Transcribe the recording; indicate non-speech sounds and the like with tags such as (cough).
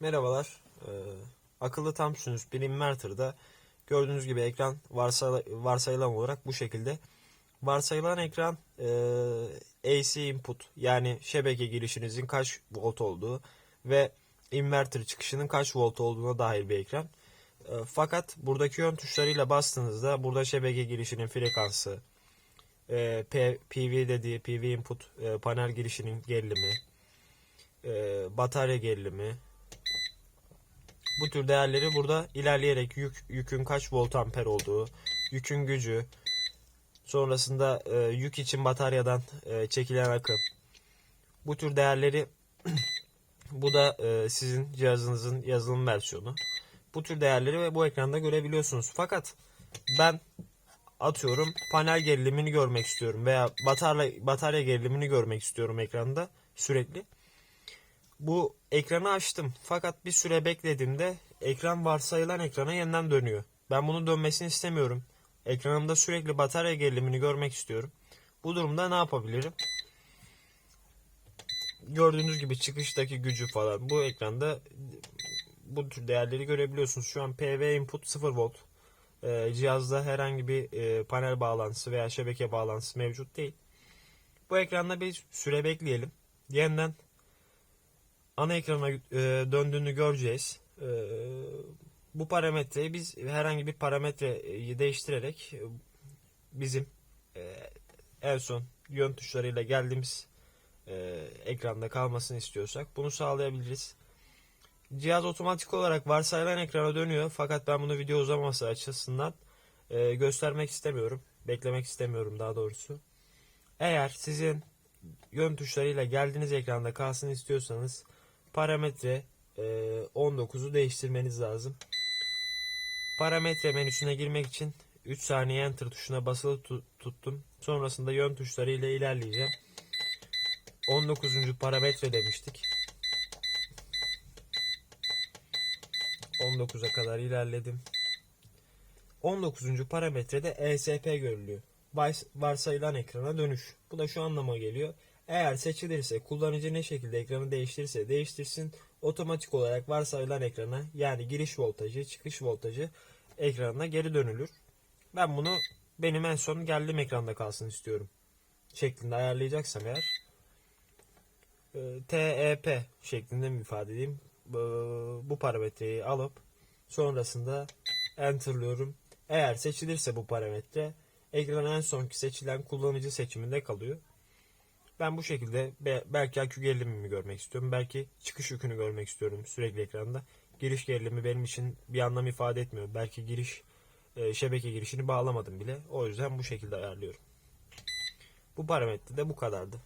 Merhabalar. Ee, akıllı tam sünüs bir inverter'da gördüğünüz gibi ekran varsay varsayılan olarak bu şekilde. Varsayılan ekran e, AC input yani şebeke girişinizin kaç volt olduğu ve inverter çıkışının kaç volt olduğuna dair bir ekran. E, fakat buradaki yön tuşlarıyla bastığınızda burada şebeke girişinin frekansı, e, P- PV dediği PV input e, panel girişinin gerilimi, e, batarya gerilimi, bu tür değerleri burada ilerleyerek yük, yükün kaç volt amper olduğu, yükün gücü, sonrasında e, yük için bataryadan e, çekilen akım. Bu tür değerleri (clears throat) bu da e, sizin cihazınızın yazılım versiyonu. Bu tür değerleri ve bu ekranda görebiliyorsunuz. Fakat ben atıyorum panel gerilimini görmek istiyorum veya batarya batarya gerilimini görmek istiyorum ekranda sürekli. Bu ekranı açtım fakat bir süre beklediğimde ekran varsayılan ekrana yeniden dönüyor. Ben bunu dönmesini istemiyorum. Ekranımda sürekli batarya gerilimini görmek istiyorum. Bu durumda ne yapabilirim? Gördüğünüz gibi çıkıştaki gücü falan bu ekranda bu tür değerleri görebiliyorsunuz. Şu an PV input 0 volt. Ee, cihazda herhangi bir e, panel bağlantısı veya şebeke bağlantısı mevcut değil. Bu ekranda bir süre bekleyelim. Yeniden ana ekrana e, döndüğünü göreceğiz. E, bu parametreyi biz herhangi bir parametreyi değiştirerek e, bizim e, en son yön tuşlarıyla geldiğimiz e, ekranda kalmasını istiyorsak bunu sağlayabiliriz. Cihaz otomatik olarak varsayılan ekrana dönüyor fakat ben bunu video uzaması açısından e, göstermek istemiyorum. Beklemek istemiyorum daha doğrusu. Eğer sizin yön tuşlarıyla geldiğiniz ekranda kalsın istiyorsanız parametre e, 19'u değiştirmeniz lazım. Parametre menüsüne girmek için 3 saniye enter tuşuna basılı tu- tuttum. Sonrasında yön tuşları ile ilerleyeceğim. 19. parametre demiştik. 19'a kadar ilerledim. 19. parametrede ESP görülüyor. Vars- Varsayılan ekrana dönüş. Bu da şu anlama geliyor. Eğer seçilirse kullanıcı ne şekilde ekranı değiştirirse değiştirsin otomatik olarak varsayılan ekrana yani giriş voltajı çıkış voltajı ekranına geri dönülür. Ben bunu benim en son geldiğim ekranda kalsın istiyorum. Şeklinde ayarlayacaksam eğer e, TEP şeklinde mi ifade edeyim bu parametreyi alıp sonrasında enterlıyorum. Eğer seçilirse bu parametre ekrana en sonki seçilen kullanıcı seçiminde kalıyor. Ben bu şekilde be- belki akü gerilimimi görmek istiyorum. Belki çıkış yükünü görmek istiyorum sürekli ekranda. Giriş gerilimi benim için bir anlam ifade etmiyor. Belki giriş e, şebeke girişini bağlamadım bile. O yüzden bu şekilde ayarlıyorum. Bu parametre de bu kadardı.